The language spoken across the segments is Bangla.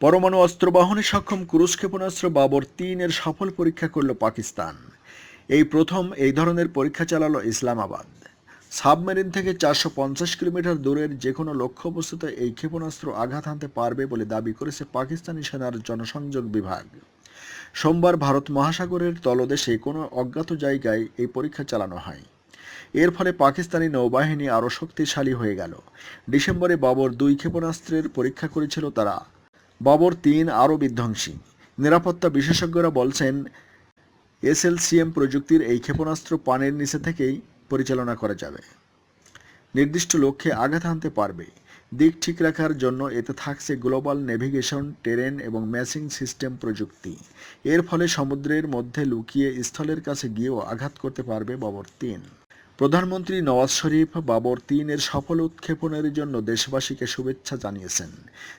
পরমাণু অস্ত্র বহনে সক্ষম ক্রুজ ক্ষেপণাস্ত্র বাবর তিনের সফল পরীক্ষা করল পাকিস্তান। এই প্রথম এই ধরনের পরীক্ষা চালালো ইসলামাবাদ। সাবমেরিন থেকে চারশো পঞ্চাশ কিলোমিটার দূরের যে কোনো লক্ষ্যবস্তুতে এই ক্ষেপণাস্ত্র আঘাত হানতে পারবে বলে দাবি করেছে পাকিস্তানি সেনার জনসংযোগ বিভাগ। সোমবার ভারত মহাসাগরের তলদেশে কোনো অজ্ঞাত জায়গায় এই পরীক্ষা চালানো হয়। এর ফলে পাকিস্তানি নৌবাহিনী আরও শক্তিশালী হয়ে গেল। ডিসেম্বরে বাবর দুই ক্ষেপণাস্ত্রের পরীক্ষা করেছিল তারা। বাবর তিন আরও বিধ্বংসী। নিরাপত্তা বিশেষজ্ঞরা বলছেন, এসএলসিএম প্রযুক্তির এই ক্ষেপণাস্ত্র পানির নিচে থেকেই পরিচালনা করা যাবে। নির্দিষ্ট লক্ষ্যে আঘাত হানতে পারবে। দিক ঠিক রাখার জন্য এতে থাকছে গ্লোবাল নেভিগেশন, টেরেন এবং ম্যাচিং সিস্টেম প্রযুক্তি। এর ফলে সমুদ্রের মধ্যে লুকিয়ে স্থলের কাছে গিয়েও আঘাত করতে পারবে বাবর তিন। প্রধানমন্ত্রী নওয়াজ শরীফ বাবর তিনের সফল উৎক্ষেপণের জন্য দেশবাসীকে শুভেচ্ছা জানিয়েছেন।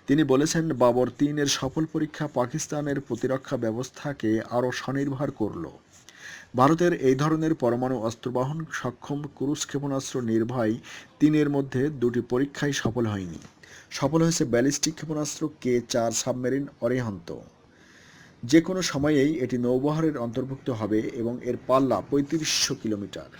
তিনি বলেছেন, বাবর তিনের সফল পরীক্ষা পাকিস্তানের প্রতিরক্ষা ব্যবস্থাকে আরও স্বনির্ভর করল। ভারতের এই ধরনের পরমাণু অস্ত্রবাহন সক্ষম ক্রুজ ক্ষেপণাস্ত্র নির্ভয় তিনের মধ্যে দুটি পরীক্ষাই সফল হয়নি। সফল হয়েছে ব্যালিস্টিক ক্ষেপণাস্ত্র কে চার সাবমেরিন অরিহান্ত। যে কোনো সময়েই এটি নৌবহরের অন্তর্ভুক্ত হবে এবং এর পাল্লা পঁয়ত্রিশশো কিলোমিটার।